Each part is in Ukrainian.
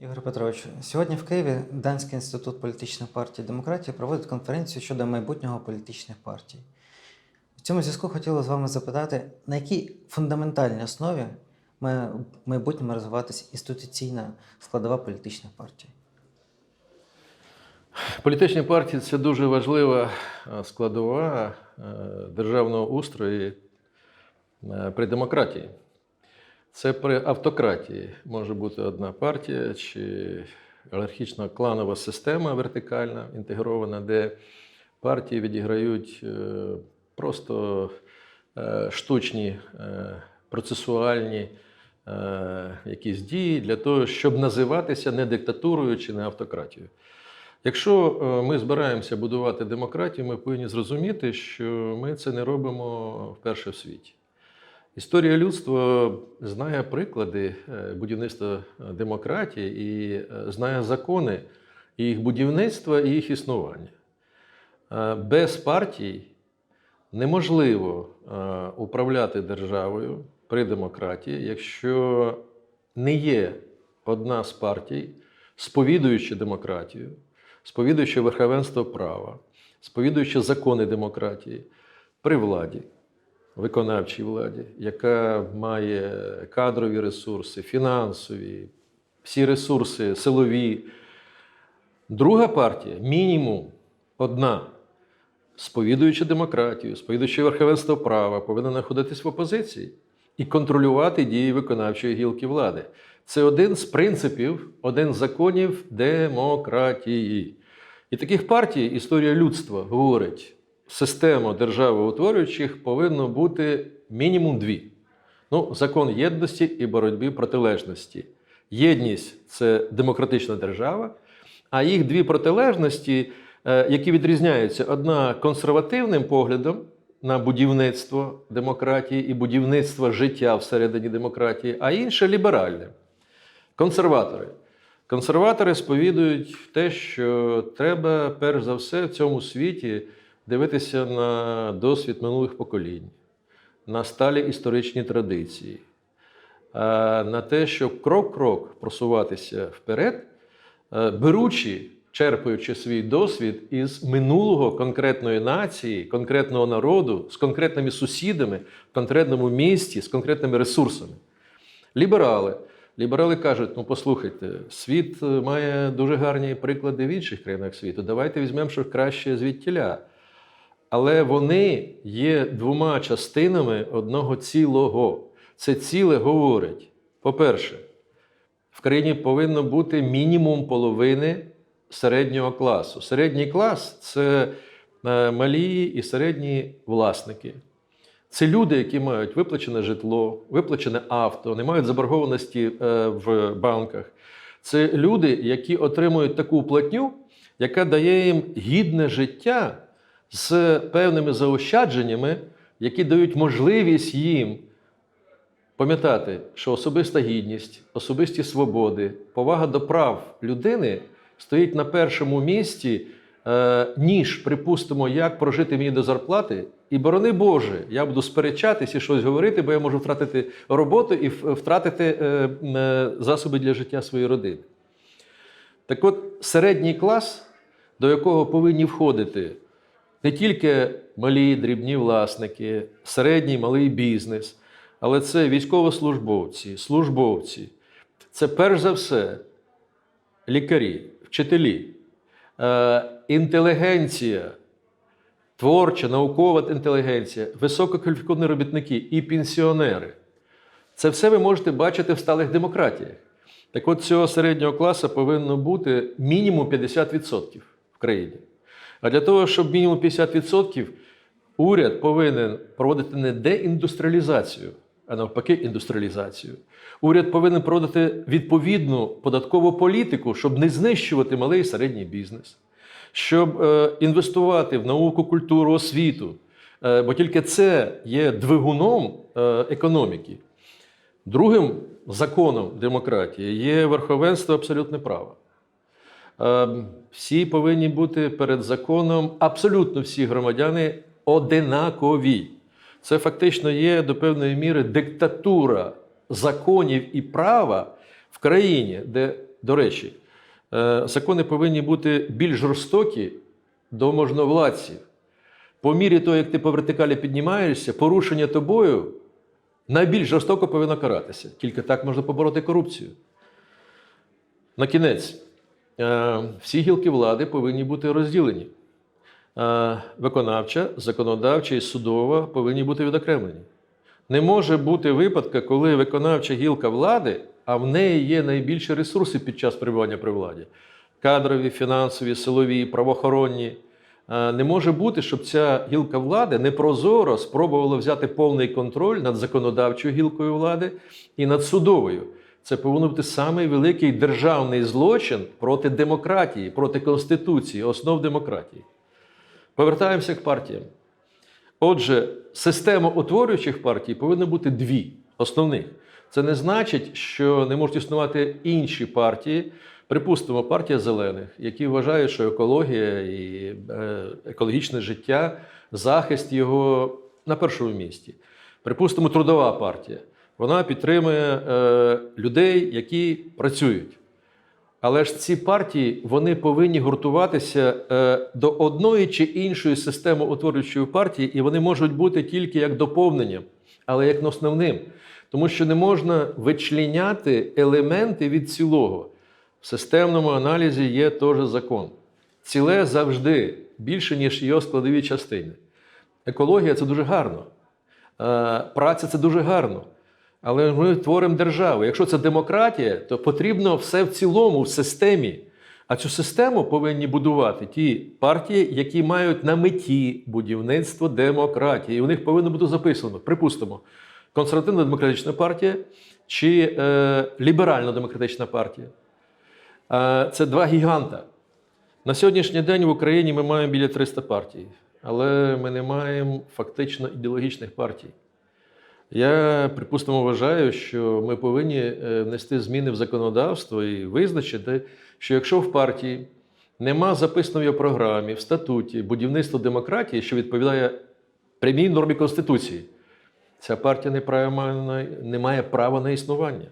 Ігор Петрович, сьогодні в Києві Данський інститут політичних партій демократії проводить конференцію щодо майбутнього політичних партій. В цьому зв'язку хотіла з вами запитати, на якій фундаментальній основі має в майбутньому розвиватися інституційна складова політичних партій? Політичні партії це дуже важлива е, складова е, державного устрою е, при демократії. Це при автократії може бути одна партія чи олігархічна кланова система вертикальна, інтегрована, де партії відіграють е, просто е, штучні е, процесуальні якісь дії для того, щоб називатися не диктатурою чи не автократією. Якщо ми збираємося будувати демократію, ми повинні зрозуміти, що ми це не робимо вперше в світі. Історія людства знає приклади е, будівництва демократії і е, знає закони їх будівництва і їх існування. Е, Без партій неможливо е, управляти державою при демократії, якщо не є одна з партій, сповідуючи демократію, сповідуючи верховенство права, сповідуючи закони демократії при владі, виконавчій владі, яка має кадрові ресурси, фінансові, всі ресурси силові. Друга партія мінімум одна, сповідуючи демократію, сповідуючи верховенство права, повинна знаходитись в опозиції і контролювати дії виконавчої гілки влади. Це один з принципів, один з законів демократії. І таких партій історія людства говорить, система державоутворюючих повинно бути мінімум дві. Ну, закон єдності і боротьби протилежності. Єдність це демократична держава, а їх дві протилежності, е, які відрізняються одна консервативним поглядом на будівництво демократії і будівництво життя всередині демократії, а інша ліберальним. Консерватори. Консерватори сповідують те, що треба перш за все в цьому світі дивитися на досвід минулих поколінь, на сталі історичні традиції, на те, щоб крок-крок просуватися вперед, е, беручи, черпаючи свій досвід із минулого конкретної нації, конкретного народу, з конкретними сусідами, в конкретному місті, з конкретними ресурсами. Ліберали. Ліберали кажуть: ну послухайте, світ е, має дуже гарні приклади в інших країнах світу. Давайте візьмемо що краще звідтіля. Але вони є двома частинами одного цілого. Це ціле говорить: по-перше, в країні повинно бути мінімум половини середнього класу. Середній клас це е, малі і середні власники. Це люди, які мають виплачене житло, виплачене авто, не мають заборгованості е, в банках. Це люди, які отримують таку платню, яка дає їм гідне життя з певними заощадженнями, які дають можливість їм пам'ятати, що особиста гідність, особисті свободи, повага до прав людини стоїть на першому місці, е, ніж, припустимо, як прожити мені до зарплати. І борони Боже, я буду сперечатись і щось говорити, бо я можу втратити роботу і втратити е, е, засоби для життя своєї родини. Так от, середній клас, до якого повинні входити не тільки малі дрібні власники, середній малий бізнес, але це військовослужбовці, службовці, це перш за все лікарі, вчителі, е, інтелігенція, творча, наукова інтелігенція, висококваліфіковані робітники і пенсіонери. Це все ви можете бачити в сталих демократіях. Так от цього середнього класу повинно бути мінімум 50% в країні. А для того, щоб мінімум 50%, уряд повинен проводити не деіндустріалізацію, а навпаки, індустріалізацію. Уряд повинен проводити відповідну податкову політику, щоб не знищувати малий і середній бізнес, щоб е, інвестувати в науку, культуру, освіту. Е, бо тільки це є двигуном е, економіки. Другим законом демократії є верховенство абсолютне права. Е, Всі повинні бути перед законом, абсолютно всі громадяни одинакові. Це фактично є до певної міри диктатура законів і права в країні, де До речі, е, закони повинні бути більш жорстокі до можновладців. По мірі того, як ти по вертикалі піднімаєшся, порушення тобою найбільш жорстоко повинно каратися. Тільки так можна побороти корупцію. На кінець, всі гілки влади повинні бути розділені. Е, Виконавча, законодавча і судова повинні бути відокремлені. Не може бути випадка, коли виконавча гілка влади, а в неї є найбільші ресурси під час перебування при владі кадрові, фінансові, силові, правоохоронні. Е, Не може бути, щоб ця гілка влади непрозоро спробувала взяти повний контроль над законодавчою гілкою влади і над судовою. Це повинен бути самий великий державний злочин проти демократії, проти конституції, основ демократії. Повертаємося к партіям. Отже, система утворюючих партій повинна бути дві основних. Це не значить, що не можуть існувати інші партії. Припустимо, партія зелених, які вважають, що екологія і е, екологічне життя, захист його на першому місці. Припустимо, трудова партія. Вона підтримує е, людей, які працюють. Але ж ці партії вони повинні гуртуватися е, до одної чи іншої системи утворюючої партії, і вони можуть бути тільки як доповненням, але як основним. Тому що не можна вичленяти елементи від цілого. В системному аналізі є теж закон. Ціле завжди більше, ніж його складові частини. Екологія це дуже гарно. Е, Праця це дуже гарно. Але ми творимо державу. Якщо це демократія, то потрібно все в цілому, в системі. А цю систему повинні будувати ті партії, які мають на меті будівництво демократії. І у них повинно бути записано, припустимо, консервативна демократична партія чи е, ліберально-демократична партія. Е, це два гіганта. На сьогоднішній день в Україні ми маємо біля 300 партій, але ми не маємо фактично ідеологічних партій. Я, припустимо, вважаю, що ми повинні е, внести зміни в законодавство і визначити, що якщо в партії нема записано в програмі, в статуті будівництво демократії, що відповідає прямій нормі Конституції, ця партія не, має права на існування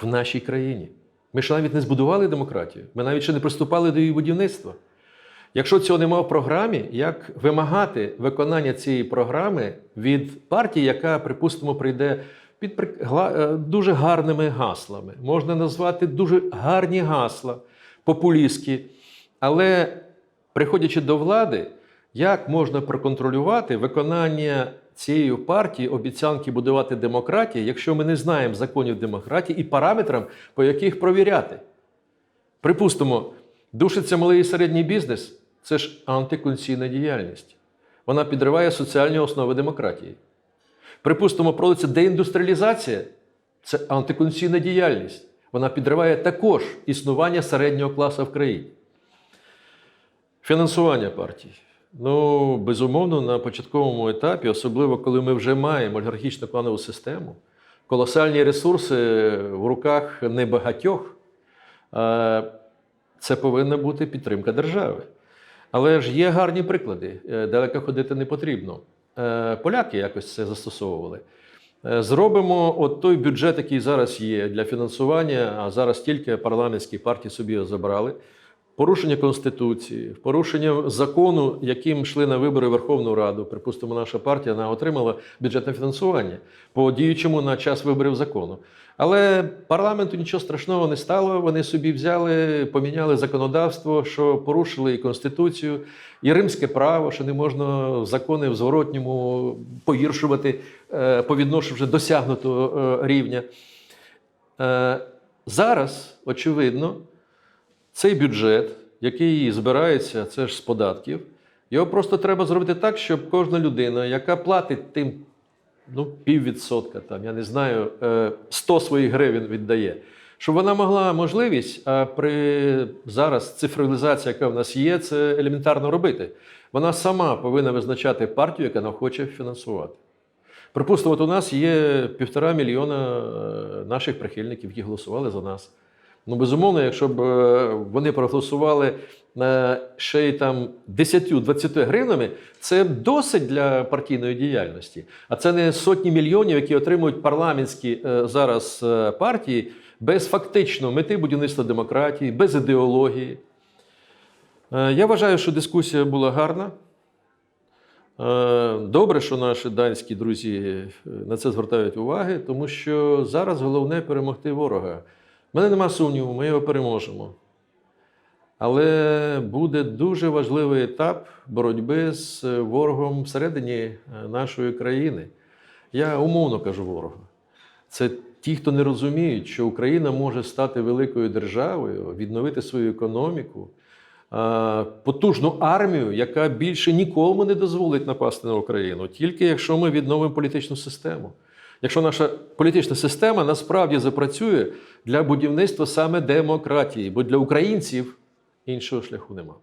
в нашій країні. Ми ж навіть не збудували демократію, ми навіть ще не приступали до її будівництва. Якщо цього немає в програмі, як вимагати виконання цієї програми від партії, яка, припустимо, прийде під е, дуже гарними гаслами? Можна назвати дуже гарні гасла, популістські. Але приходячи до влади, як можна проконтролювати виконання цією партії обіцянки будувати демократію, якщо ми не знаємо законів демократії і параметрам, по яких провіряти? Припустимо, душиться малий і середній бізнес це ж антиконституційна діяльність. Вона підриває соціальні основи демократії. Припустимо, проводиться деіндустріалізація це антиконституційна діяльність. Вона підриває також існування середнього класу в країні. Фінансування партій. Ну, безумовно, на початковому етапі, особливо коли ми вже маємо олігархічну кланову систему, колосальні ресурси в руках небагатьох, е, це повинна бути підтримка держави. Але ж є гарні приклади, е, далеко ходити не потрібно. Е, Поляки якось це застосовували. Е, Зробимо от той бюджет, який зараз є для фінансування, а зараз тільки парламентські партії собі забрали. Порушення Конституції, порушення закону, яким йшли на вибори Верховну Раду. Припустимо, наша партія вона отримала бюджетне фінансування по діючому на час виборів закону. Але парламенту нічого страшного не стало. Вони собі взяли, поміняли законодавство, що порушили і Конституцію, і римське право, що не можна закони в зворотньому погіршувати е, по досягнутого е, рівня. Е, Зараз, очевидно, цей бюджет, який збирається, це ж з податків, його просто треба зробити так, щоб кожна людина, яка платить тим ну, піввідсотка, там, я не знаю, е, 100 своїх гривень віддає, щоб вона могла можливість, а при зараз цифровізація, яка в нас є, це елементарно робити. Вона сама повинна визначати партію, яка вона хоче фінансувати. Припустимо, от у нас є півтора мільйона е, наших прихильників, які голосували за нас. Ну, безумовно, якщо б е, вони проголосували е, ще й там 10-20 гривнами, це досить для партійної діяльності. А це не сотні мільйонів, які отримують парламентські е, зараз партії, без фактично мети будівництва демократії, без ідеології. Я вважаю, що дискусія була гарна. Добре, що наші данські друзі на це звертають уваги, тому що зараз головне перемогти ворога. У мене нема сумніву, ми його переможемо. Але буде дуже важливий етап боротьби з е, ворогом всередині е, нашої країни. Я умовно кажу ворога. Це ті, хто не розуміють, що Україна може стати великою державою, відновити свою економіку, потужну армію, яка більше нікому не дозволить напасти на Україну, тільки якщо ми відновимо політичну систему. Якщо наша політична система насправді запрацює для будівництва саме демократії, бо для українців іншого шляху немає.